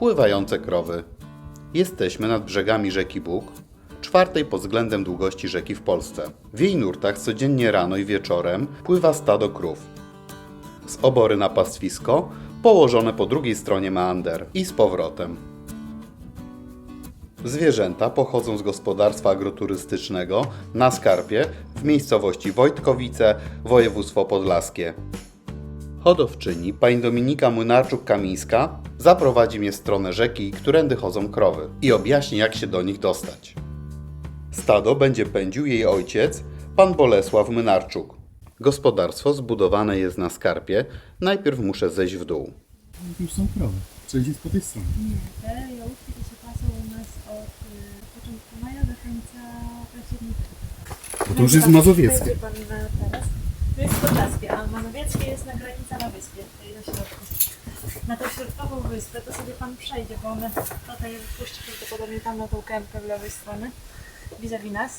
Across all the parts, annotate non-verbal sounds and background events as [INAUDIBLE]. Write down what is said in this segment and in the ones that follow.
Pływające krowy. Jesteśmy nad brzegami rzeki Bóg, czwartej pod względem długości rzeki w Polsce. W jej nurtach codziennie rano i wieczorem pływa stado krów. Z obory na pastwisko, położone po drugiej stronie meander i z powrotem. Zwierzęta pochodzą z gospodarstwa agroturystycznego na Skarpie w miejscowości Wojtkowice, województwo podlaskie. Hodowczyni, pani Dominika Młynarczuk-Kamińska, zaprowadzi mnie w stronę rzeki, którędy chodzą krowy i objaśni, jak się do nich dostać. Stado będzie pędził jej ojciec, pan Bolesław Mynarczuk. Gospodarstwo zbudowane jest na skarpie. Najpierw muszę zejść w dół. Już są krowy. Przejść jest po tej stronie. Nie, te jałówki to się pasą u nas od y, początku maja do końca października. Bo to już jest mazowieckie. Będzie pan na teraz. To jest podlaskie, a mazowieckie jest na granica na wyspie, na środku. Na tą wyspę to sobie pan przejdzie, bo one tutaj puści prawdopodobnie tam na tą kępkę w lewej strony, vis-a-vis nas.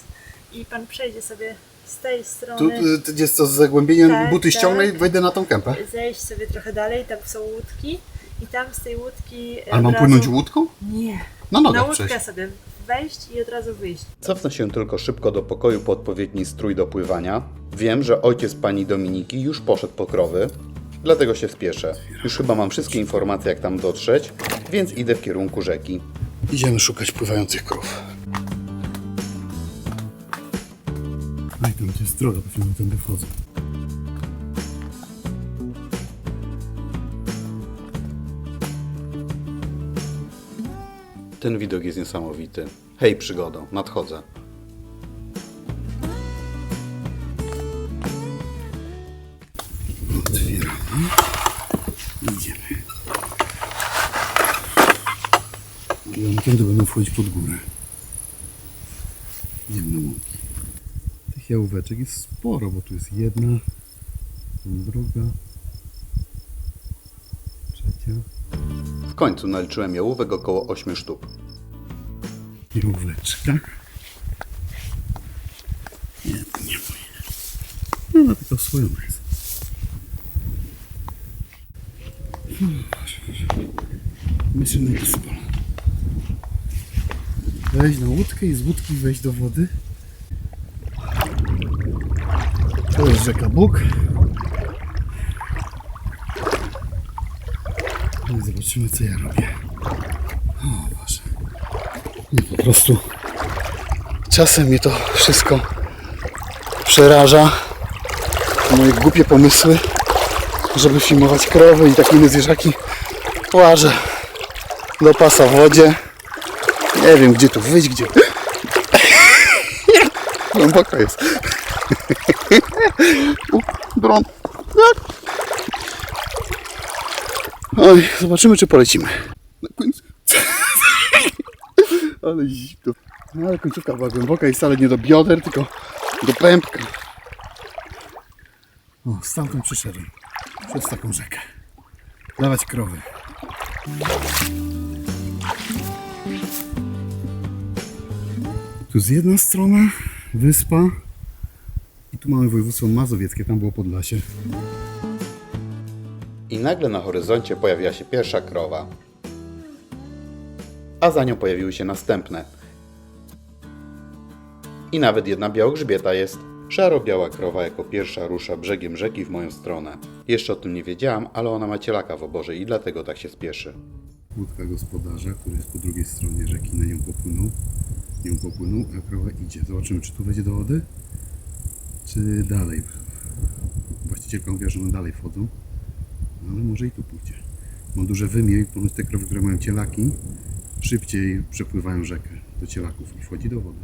I pan przejdzie sobie z tej Tu strony, y, jest to z zagłębieniem, Tak, buty tak. ściągnę i wejdę na tą kępę. zejść sobie trochę dalej, tam są łódki. I tam z tej łódki. Ale mam razu- płynąć łódką? Nie. Na nogach Na łódkę przejść. sobie wejść i od razu wyjść. Cofnę się tylko szybko do pokoju po odpowiedni strój do pływania. Wiem, że ojciec pani Dominiki już poszedł po krowy, dlatego się spieszę. Już chyba mam wszystkie informacje, jak tam dotrzeć, więc idę w kierunku rzeki. Idziemy szukać pływających krów. No i tam gdzie jest droga, się tędy wchodzą. Ten widok jest niesamowity. Hej, przygodo, nadchodzę. Wchodzić pod górę. Na łąki. Tych jałóweczek jest sporo, bo tu jest jedna, druga, trzecia. W końcu naliczyłem jałówek około 8 sztuk. Jałóweczka. Nie, to nie moje. No, tylko swoją jest. Hmm, Mission Impossible. Wejść na łódkę i z łódki wejść do wody. To jest rzeka Bóg. No i zobaczymy co ja robię. O Boże. Nie, po prostu czasem mnie to wszystko przeraża. Moje głupie pomysły, żeby filmować krowy i takie inne zwierzaki. Łażę do pasa w wodzie. Nie wiem gdzie tu wyjść, gdzie... [LAUGHS] Głęboko jest. U, Dron. Oj, zobaczymy czy polecimy. Na końcu. [LAUGHS] Ale zimno. No, ale końcówka była głęboka i wcale nie do bioder, tylko do pępka. O, stamtąd przyszedłem. Przez taką rzekę. Dawać krowy. Tu jest jedna strona, wyspa. I tu mamy województwo mazowieckie, tam było Podlasie. I nagle na horyzoncie pojawiła się pierwsza krowa. A za nią pojawiły się następne. I nawet jedna białogrzbieta jest. Szaro-biała krowa jako pierwsza rusza brzegiem rzeki w moją stronę. Jeszcze o tym nie wiedziałam, ale ona ma cielaka w oborze i dlatego tak się spieszy. Łódka gospodarza, który jest po drugiej stronie rzeki, na nią popłynął. Nią popłynął, a krowa idzie. Zobaczymy, czy tu wejdzie do wody, czy dalej. Właścicielka mówiła, że one dalej wchodzą, ale może i tu pójdzie. Ma duże wymię i ponoć te krowy, które mają cielaki, szybciej przepływają rzekę do cielaków i wchodzi do wody.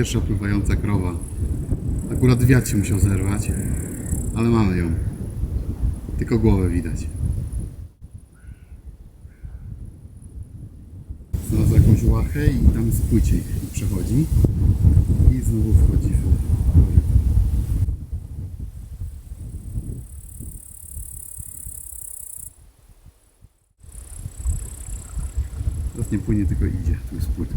Pierwsza pływająca krowa. Akurat wiatr się musiał zerwać, ale mamy ją. Tylko głowę widać. Znalazła jakąś łachę i tam jest płyciej. przechodzi i znowu wchodzi w nie płynie, tylko idzie. Tu jest płytka.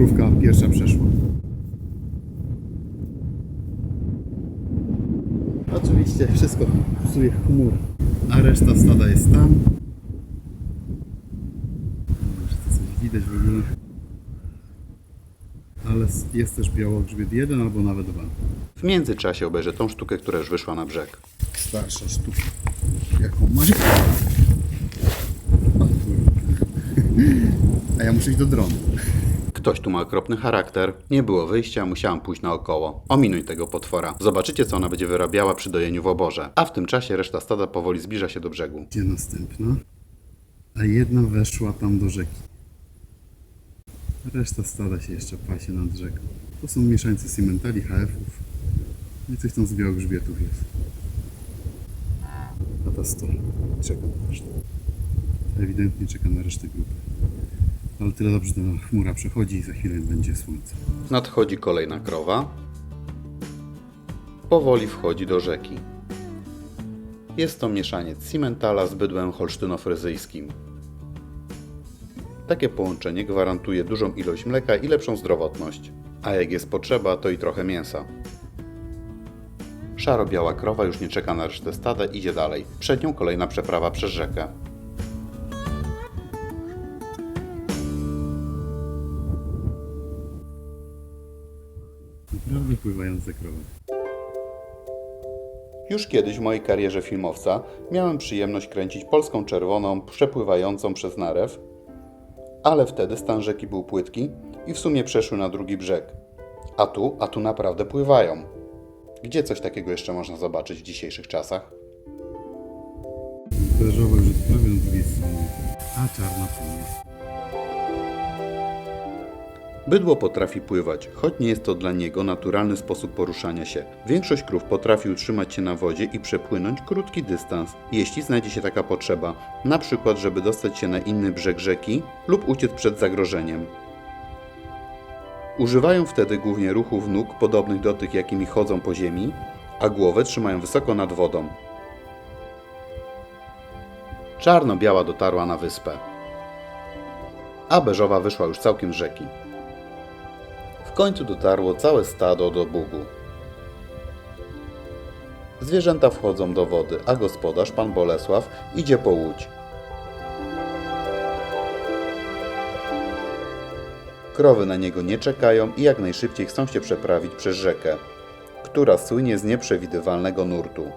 Krówka pierwsza przeszła. Oczywiście wszystko psuje chmur, a reszta stada jest tam. Może to coś widać w ogóle. Ale jest też białogrzbiet jeden albo nawet dwa. W międzyczasie obejrzę tą sztukę, która już wyszła na brzeg. Starsza sztuka. Jaką masz? [LAUGHS] A ja muszę iść do dronu. Ktoś tu ma okropny charakter. Nie było wyjścia, musiałam pójść naokoło. Ominuj tego potwora. Zobaczycie, co ona będzie wyrabiała przy dojeniu w oborze. A w tym czasie reszta stada powoli zbliża się do brzegu. Gdzie następna? A jedna weszła tam do rzeki. Reszta stada się jeszcze pasie nad rzeką. To są mieszańcy Simentali, HF-ów. No i coś tam z białogrzbietów jest. A ta stoi. Czeka na resztę. Ewidentnie czeka na resztę grupy. Ale tyle dobrze, że ta chmura przechodzi i za chwilę będzie słońce. Nadchodzi kolejna krowa. Powoli wchodzi do rzeki. Jest to mieszaniec Simmentala z bydłem holsztynofryzyjskim. Takie połączenie gwarantuje dużą ilość mleka i lepszą zdrowotność. A jak jest potrzeba, to i trochę mięsa. Szaro-biała krowa już nie czeka na resztę stada, idzie dalej. Przed nią kolejna przeprawa przez rzekę. Naprawdę pływające krowy. Już kiedyś w mojej karierze filmowca miałem przyjemność kręcić polską czerwoną przepływającą przez narew, ale wtedy stan rzeki był płytki i w sumie przeszły na drugi brzeg. A tu, a tu naprawdę pływają. Gdzie coś takiego jeszcze można zobaczyć w dzisiejszych czasach? Beżowy już na drugiej stronie. A czarna płynie. Bydło potrafi pływać, choć nie jest to dla niego naturalny sposób poruszania się. Większość krów potrafi utrzymać się na wodzie i przepłynąć krótki dystans, jeśli znajdzie się taka potrzeba, na przykład żeby dostać się na inny brzeg rzeki lub uciec przed zagrożeniem. Używają wtedy głównie ruchów nóg podobnych do tych, jakimi chodzą po ziemi, a głowę trzymają wysoko nad wodą. Czarno-biała dotarła na wyspę, a beżowa wyszła już całkiem z rzeki. Końcu dotarło całe stado do Bugu. Zwierzęta wchodzą do wody, a gospodarz, pan Bolesław, idzie po łódź. Krowy na niego nie czekają i jak najszybciej chcą się przeprawić przez rzekę, która słynie z nieprzewidywalnego nurtu.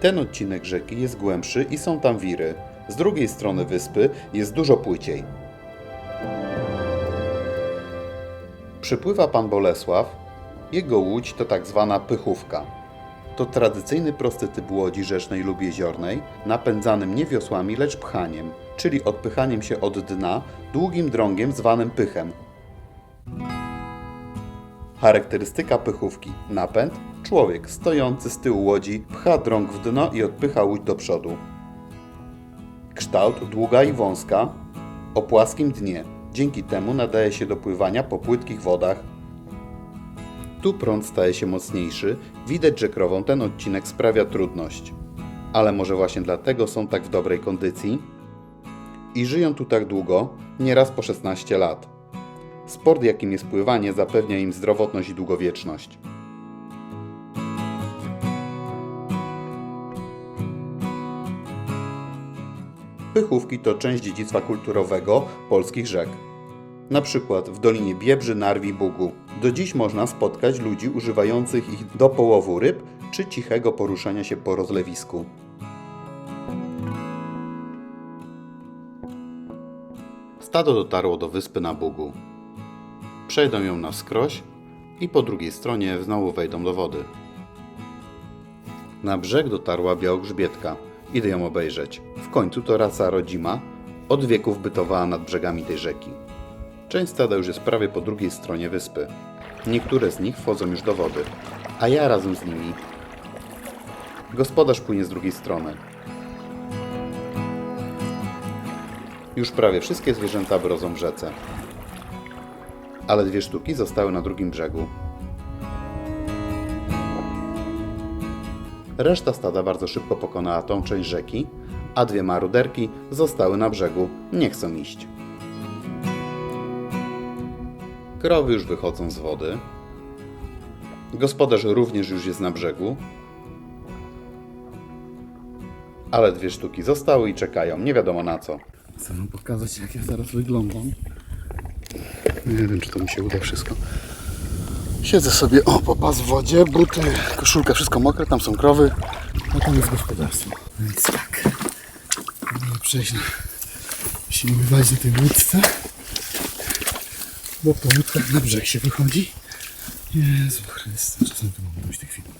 Ten odcinek rzeki jest głębszy i są tam wiry. Z drugiej strony wyspy jest dużo płyciej. Przypływa pan Bolesław. Jego łódź to tak zwana pychówka. To tradycyjny prosty typ łodzi rzecznej lub jeziornej, napędzanym nie wiosłami, lecz pchaniem, czyli odpychaniem się od dna długim drągiem zwanym pychem. Charakterystyka pychówki. Napęd. Człowiek stojący z tyłu łodzi pcha drąg w dno i odpycha łódź do przodu. Kształt długa i wąska, o płaskim dnie. Dzięki temu nadaje się do pływania po płytkich wodach. Tu prąd staje się mocniejszy. Widać, że krowom ten odcinek sprawia trudność. Ale może właśnie dlatego są tak w dobrej kondycji i żyją tu tak długo, nieraz po 16 lat. Sport, jakim jest pływanie, zapewnia im zdrowotność i długowieczność. Pychówki to część dziedzictwa kulturowego polskich rzek. Na przykład w Dolinie Biebrzy, Narwi, Bugu. Do dziś można spotkać ludzi używających ich do połowu ryb czy cichego poruszania się po rozlewisku. Stado dotarło do wyspy na Bugu. Przejdą ją na skroś i po drugiej stronie znowu wejdą do wody. Na brzeg dotarła białogrzbietka. Idę ją obejrzeć. W końcu to rasa rodzima, od wieków bytowała nad brzegami tej rzeki. Część stada już jest prawie po drugiej stronie wyspy. Niektóre z nich wchodzą już do wody, a ja razem z nimi. Gospodarz płynie z drugiej strony. Już prawie wszystkie zwierzęta brodzą w rzece. Ale dwie sztuki zostały na drugim brzegu. Reszta stada bardzo szybko pokonała tą część rzeki, a dwie maruderki zostały na brzegu, nie chcą iść. Krowy już wychodzą z wody. Gospodarz również już jest na brzegu. Ale dwie sztuki zostały i czekają, nie wiadomo na co. Chcę wam pokazać, jak ja zaraz wyglądam. Nie wiem, czy to mi się uda wszystko. Siedzę sobie, o, popas w wodzie, buty, koszulka, wszystko mokre, tam są krowy, a tam jest gospodarstwo. Więc tak, musimy przejść na... Wywalić na tej łódce, bo po łódkach na brzeg się wychodzi. Jezu Chryste, czasem tu mam dość tych filmów.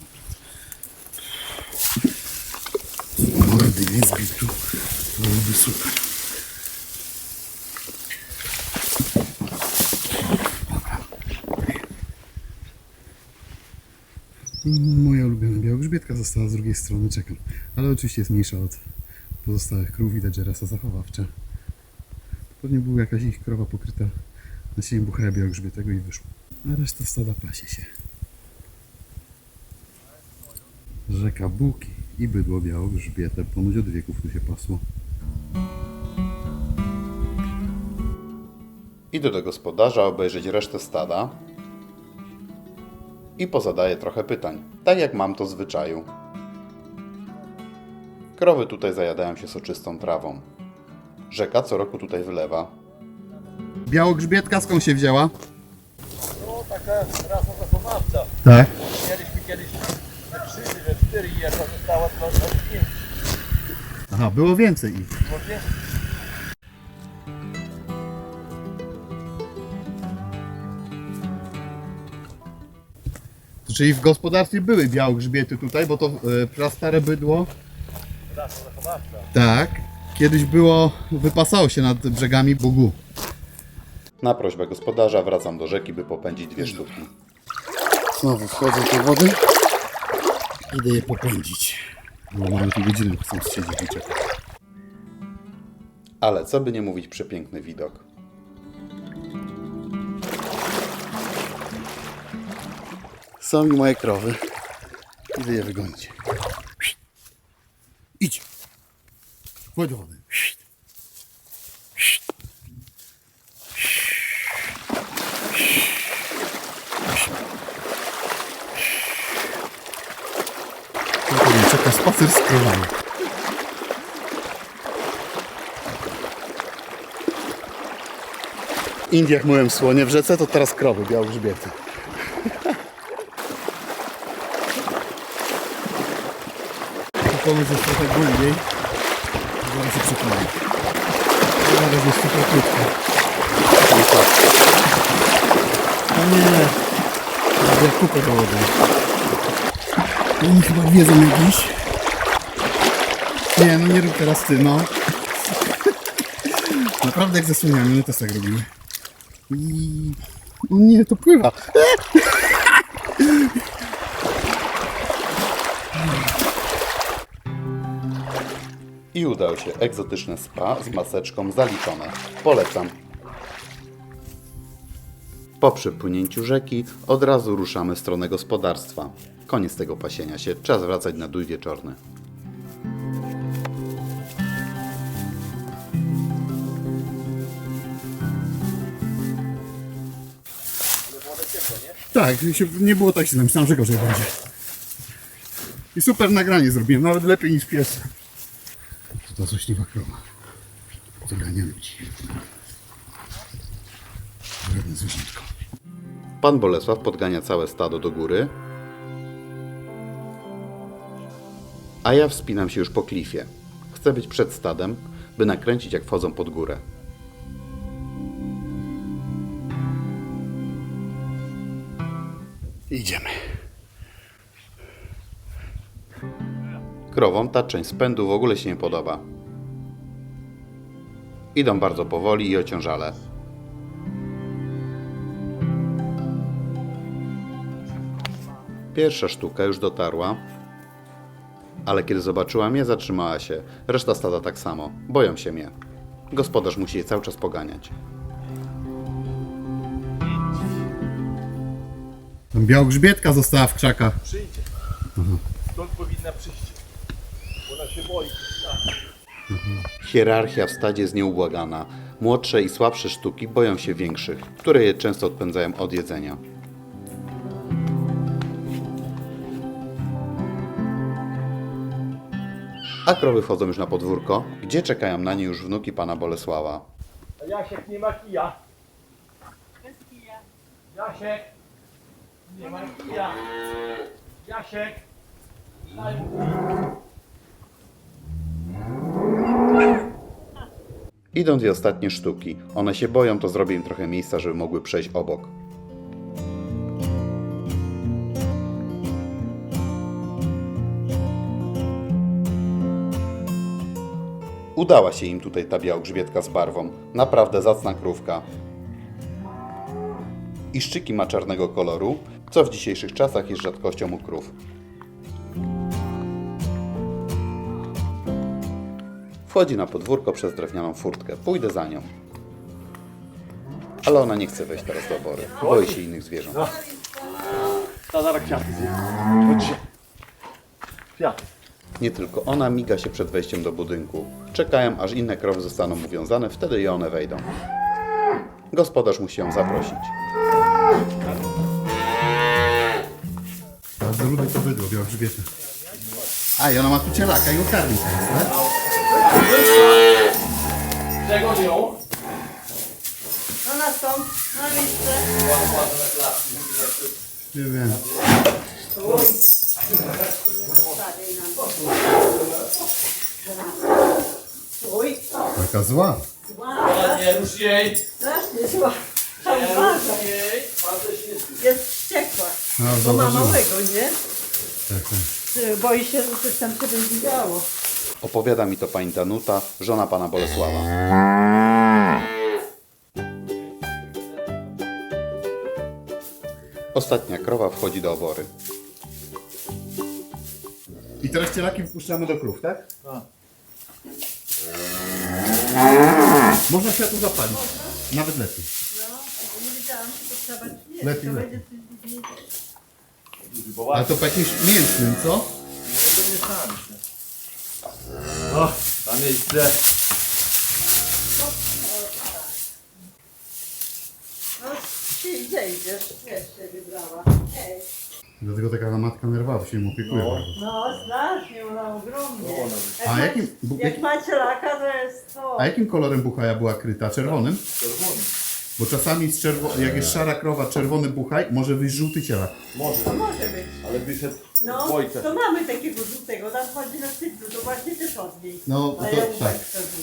Mordy nie zbił tu, to byłoby super. Białogrzbietka została z drugiej strony, czekam. Ale oczywiście jest mniejsza od pozostałych krów, widać, że rasa zachowawcza. Pewnie była jakaś ich krowa pokryta nasieniem buchara białogrzbietego i wyszło. A reszta stada pasie się. Rzeka Buki i bydło białogrzbiete, ponoć od wieków tu się pasło. Idę do gospodarza obejrzeć resztę stada i pozadaję trochę pytań, tak jak mam to w zwyczaju. Krowy tutaj zajadają się soczystą trawą. Rzeka co roku tutaj wylewa. Białogrzbietka skąd się wzięła? No taka rasa zachowawcza. Tak. Mieliśmy kiedyś te trzy, że cztery i jedna została pięć. Aha, było więcej ich. Może? Czyli w gospodarstwie były białogrzbiety tutaj, bo to e, prastare bydło. Tak. Kiedyś było, wypasało się nad brzegami Bugu. Na prośbę gospodarza wracam do rzeki, by popędzić dwie sztuki. Znowu wchodzę do wody. Idę je popędzić. Bo mamy tu godzinę, chcą siedzieć i czekać. Ale co by nie mówić, przepiękny widok. Są mi moje krowy. Idę je wygonić. Idź. Chodź do wody. Czeka spacer z krowami. Indiach myłem słonie w rzece, to teraz krowy białogrzbiety. Pomysł jest trochę głębiej. Zaraz się przekonam. Zaraz jest super krótko. No nie. Ja kupę do wody. Oni chyba wiedzą jakiś. Nie, no nie rób teraz ty, no. [LAUGHS] Naprawdę jak zasłaniamy, my też tak robimy. I... O nie, to pływa. [LAUGHS] I udał się egzotyczne spa z maseczką zaliczone. Polecam. Po przepłynięciu rzeki od razu ruszamy w stronę gospodarstwa. Koniec tego pasienia się, czas wracać na dój wieczorny. Tak, się, nie było tak źle, myślałem, że gorzej będzie. I super nagranie zrobiłem, nawet lepiej niż pierwsze. To złośliwa. Trochę nie ludzi. Wredne zwierzątko. Pan Bolesław podgania całe stado do góry, a ja wspinam się już po klifie. Chcę być przed stadem, by nakręcić jak wchodzą pod górę. Idziemy. Krowom ta część spędu w ogóle się nie podoba. Idą bardzo powoli i ociążale. Pierwsza sztuka już dotarła, ale kiedy zobaczyła mnie, zatrzymała się. Reszta stada tak samo. Boją się mnie. Gospodarz musi je cały czas poganiać. Białogrzbietka została w krzakach. Przyjdzie. Stąd powinna przyjść. Ona się boi. Hierarchia w stadzie jest nieubłagana. Młodsze i słabsze sztuki boją się większych, które je często odpędzają od jedzenia. A krowy wchodzą już na podwórko, gdzie czekają na nie już wnuki pana Bolesława. Jasiek nie ma kija. Jasiek. Nie ma kija. Jasiek. Daj mu kij. Idą dwie ostatnie sztuki. One się boją, to zrobię im trochę miejsca, żeby mogły przejść obok. Udała się im tutaj ta białogrzbietka z barwą. Naprawdę zacna krówka. I szczyki ma czarnego koloru, co w dzisiejszych czasach jest rzadkością u krów. Wchodzi na podwórko przez drewnianą furtkę. Pójdę za nią. Ale ona nie chce wejść teraz do obory. Boi się innych zwierząt. Ta zaraz kwiaty zje. Kwiaty. Nie tylko ona miga się przed wejściem do budynku. Czekają, aż inne krowy zostaną uwiązane, wtedy i one wejdą. Gospodarz musi ją zaprosić. Bardzo lubię to bydło białogrzbietne. A i ona ma tu cielaka i go karmi teraz, tak? Czego ją? No na stąd, na miejsce. Nie wiem. Oj, Taka zła. Nie rusz jej. strasznie zła. Nie rusz jej. Bardzo się. Jest wściekła. No, Bo ma zauważyłem. małego, nie? Tak, tak. Boi się, że coś tam się będzie działo. Opowiada mi to pani Danuta, żona pana Bolesława. Ostatnia krowa wchodzi do obory. I teraz cielaki wpuszczamy do krów, tak? Tak. Można światło zapalić. Nawet lepiej. No, nie wiedziałam, czy to trzeba, czy nie. Lepiej, to lepiej. będzie coś Ale to po jakimś mięsnym, co? To nie sami. O, na miejsce. No, ci, gdzie idziesz? Jeszcze wybrała. Ej. Dlatego taka matka nerwowa się nim opiekuje No. bardzo. No, strasznie, ona ogromnie. No, ona- Jak, A ma, jakim- bu- jak jaki- macie laka, to jest to. A jakim kolorem buchaja była kryta? Czerwonym? Czerwony. Bo czasami z czerwo- jak jest szara krowa, czerwony buchaj, może wyjść żółty cielak. Może. To może być. Ale wyszedł No, Wojtek. to mamy takiego żółtego, tam chodzi na cyklu, to właśnie też od niej. No, to, ja tak. tak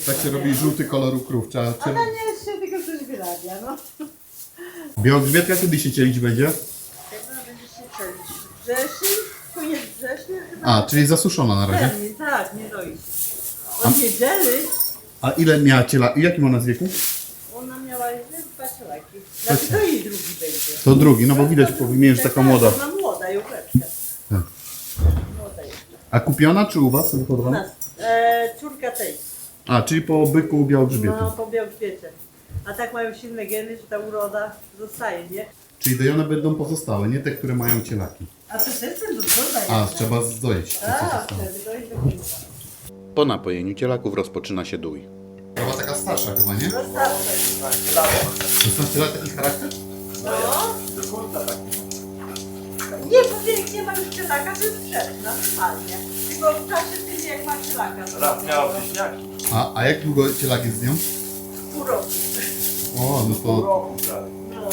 Tak się zrobię, robi żółty kolor u krów. Trzeba Ona czer... nie jest się tylko coś wyrabia, no. Białogrzbietka kiedy się cielić będzie? Jak ona będzie się czelić? Wrzesień? Koniec września chyba? A, czyli zasuszona na razie. Pewnie, tak, nie doi się. Od niedzieli A ile miała ciela? I jakim ona z wieku? ona miała dwa cielaki. Znaczy to jej drugi będzie. To drugi, no bo widać po wymieniu, że taka młoda. Ona młoda, jucheczka. Tak. Młoda jest. A kupiona czy u was? U Wyhodowana? nas. E, córka tej. A, czyli po byku białogrzbietu. No, po białkwiecie. A tak mają silne geny, że ta uroda zostaje, nie? Czyli dojone będą pozostałe, nie te, które mają cielaki. A to też ten do. A, trzeba zdoić. co Tak, zostało. wtedy dojść do końca. Po napojeniu cielaków rozpoczyna się dój. Krowa taka starsza chyba, nie? Starsze. 16 lat taki charakter? No. do końca tak. Nie, bo jak nie ma już cielaka, to jest sprzeczna, normalnie. Tylko w czasie tych będzie jak maczylaka. Raz miała wieśniaki. A, a jak długo cielak jest z nią? Pół roku. O, no Pół to roku, tak. No.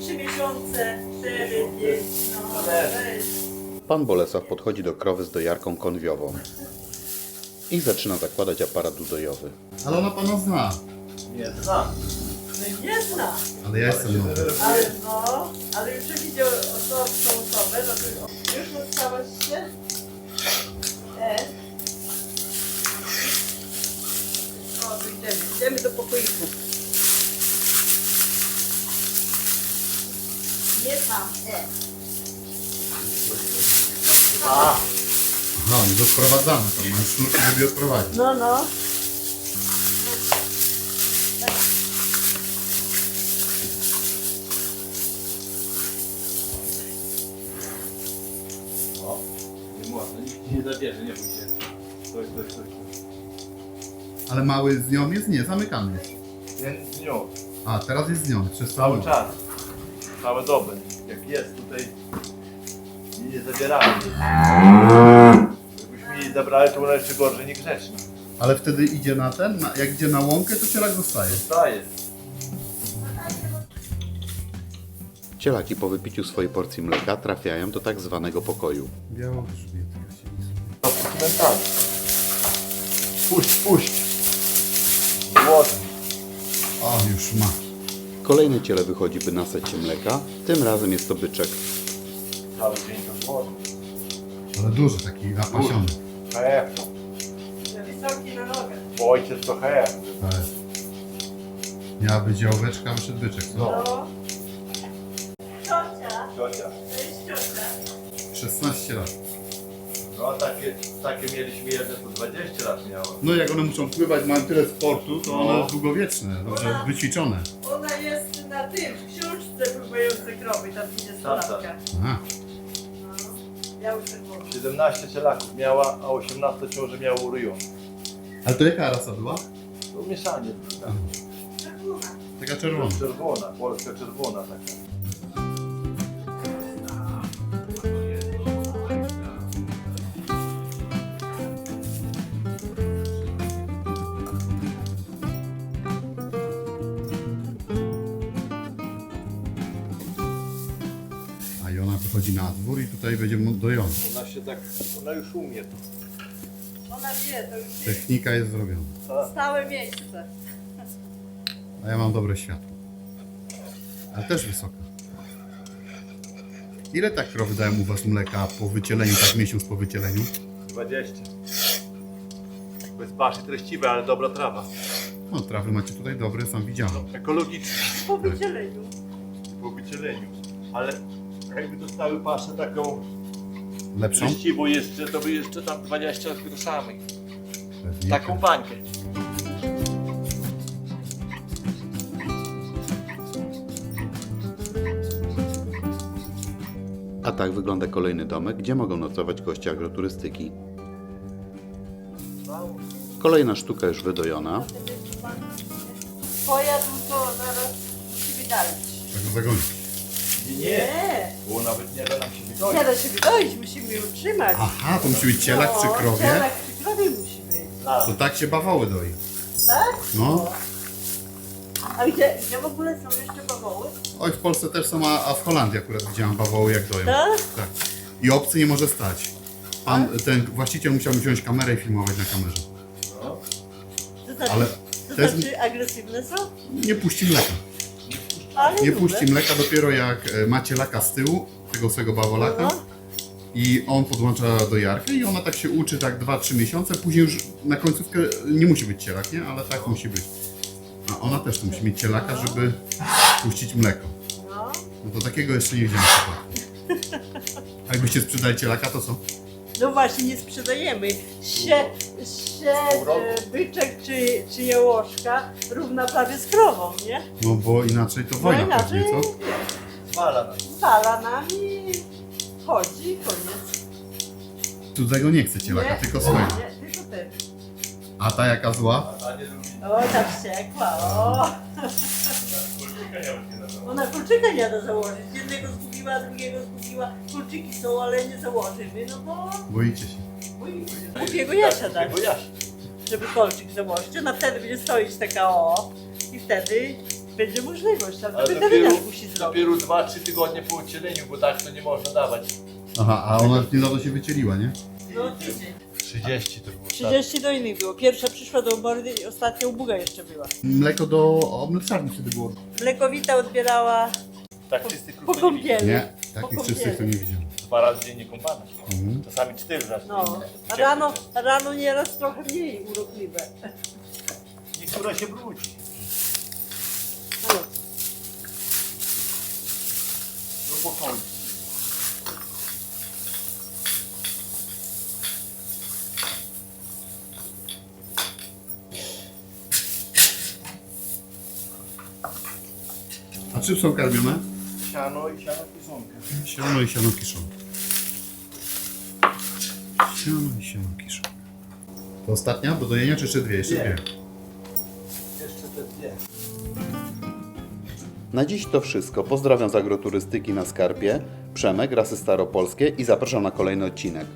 Trzy miesiące, cztery, pięć, no. weź. Pan Bolesław podchodzi do krowy z dojarką konwiową i zaczyna zakładać aparat udojowy. Ale ona pana zna. Nie znam. No nie zna. Ale ja jestem nowy. Ale no, ale już jak widział osobę, tą osobę, no to już ustałaś się. E. O, tu idziemy, idziemy do pokoiku. Nie tam, e. A, Aha, no to sprowadzamy tam, mam sznurki, żeby odprowadzić. No, no. Ci nie nie bój się. Coś, coś, coś. Ale mały z nią jest? Nie, zamykany jest. Ten z nią, A, teraz jest z nią, przez cały czas. Całe doby. Jak jest tutaj, mi nie zabierali. Jakbyśmy jej zabrali, to ona jeszcze gorzej niegrzeczna. Ale wtedy idzie na ten, na, jak idzie na łąkę, to cielak zostaje. Staje. Cielaki po wypiciu swojej porcji mleka trafiają do tak zwanego pokoju. Białogrzbietka się To sentymentalnie. Puść, puść. Głodny. O, już ma. Kolejne ciele wychodzi, by nasać się mleka. Tym razem jest to byczek. Cały dzień to głodny. Ale duży, taki napasiony. HF. Wysoki na nogę. Bo ojciec to HF. Tak. Miała być jałóweczka, a wyszedł byczek. co? No. Ciocia, Ciocia. to jest ciocia. 16 lat. No takie, takie mieliśmy jedne, to 20 lat miało. No jak one muszą pływać, mają tyle sportu, to one jest długowieczne, dobrze wyćwiczone. Ona jest na tym, w książce próbujące krowy, tam 20-latka. Aha. No. Ja już tak powiem. 17 cielaków miała, a 18 ciąży miało u ryju. Ale to jaka rasa była? To mieszanie. Tak. Taka czerwona. Czerwona, polska czerwona taka. Tutaj będzie mu dojona. Ona się tak, ona już umie to. Ona wie, to już jest Technika jest zrobiona. stałe miejsce. A ja mam dobre światło. Ale też wysoka. Ile tak krowy dają u was mleka po wycieleniu, tak miesiąc po wycieleniu? 20. Bez paszy treściwe, ale dobra trawa. No trawy macie tutaj dobre, sam widziałem. Ekologiczne. Po wycieleniu. Po wycieleniu. Ale jakby dostały paszę taką Lepszą? treściwą jeszcze, to by jeszcze tam 20 z groszami. Pewnie. Taką bańkę. A tak wygląda kolejny domek, gdzie mogą nocować goście agroturystyki. Kolejna sztuka już wydojona. Pojadł to zaraz musi wydalić. Tak go zagonić. Nie, nie. Nie, Bo nawet nie da nam się nie wydoić. da się wydoić, musimy ją trzymać. Aha, to musi być cielak czy No, krowie? Cielak czy krowie musi być. A, To tak się bawoły doi. Tak? No. A gdzie, gdzie w ogóle są jeszcze bawoły? Oj, w Polsce też są, a a w Holandii akurat widziałem bawoły jak doją. Tak? Tak. I obcy nie może stać. Pan, ten właściciel musiał wziąć kamerę i filmować na kamerze. To znaczy, Ale to też znaczy agresywne są? nie puści mleka. Ale Nie lubię. puści mleka dopiero jak e, macie laka z tyłu, tego swojego bawolaka. No. I on podłącza do jarkę i ona tak się uczy tak 2-3 miesiące, później już na końcówkę nie musi być cielak, nie? Ale tak musi być. A ona też tu musi mieć cielaka, żeby puścić mleko. No. No to takiego jeszcze nie widziałem. [LAUGHS] A jakbyście sprzedali cielaka, to co? No właśnie, nie sprzedajemy. Sie, sie e, byczek czy, czy jałoszka równa prawie z krową, nie? No bo inaczej to No wojna inaczej pewnie, co? Fala nas. zwala nami, chodzi i koniec. Cudzego nie chce cielaka, Nie, tylko swojego. Nie, tylko ten. A ta jaka zła? O, ta wściekła, o. Ona kulczyka nie da założyć. Jednego zgubiła, drugiego zgubiła. Kulczyki są, ale nie założymy, no bo Boicie się. Głupiego Jasia dać, Bo Jaś. żeby kolczyk zamościł, no wtedy będzie stoić taka o i wtedy będzie możliwość, to dopiero, weterynarz musi zrobić. dopiero 2-3 tygodnie po ucieleniu, bo tak to nie można dawać. Aha, a ona niedawno się wycieliła, nie? No tydzień. 30 to było. 30 do innych było. Pierwsza przyszła do mordy i ostatnia u Buga jeszcze była. Mleko do mleczarni wtedy było. Mlekowita odbierała Tak czysty po krów nie widziałem. kąpieli. Nie, takich czystych to nie widziałem. Dwa razy dziennie kąpane. Mhm. Czasami cztery razy. No, dziennie. a rano, a rano nieraz trochę mniej urokliwe. Niektóra się brudzi. No. No po końcu. A czym są karmione? Siano i siano kiszonka. Siano i siano kiszone. Siano i siano kiszone. To ostatnia do dojenia, czy jeszcze dwie? Jeszcze dwie. Jeszcze te dwie. Na dziś to wszystko. Pozdrawiam z agroturystyki na Skarpie. Przemek, Rasy Staropolskie i zapraszam na kolejny odcinek.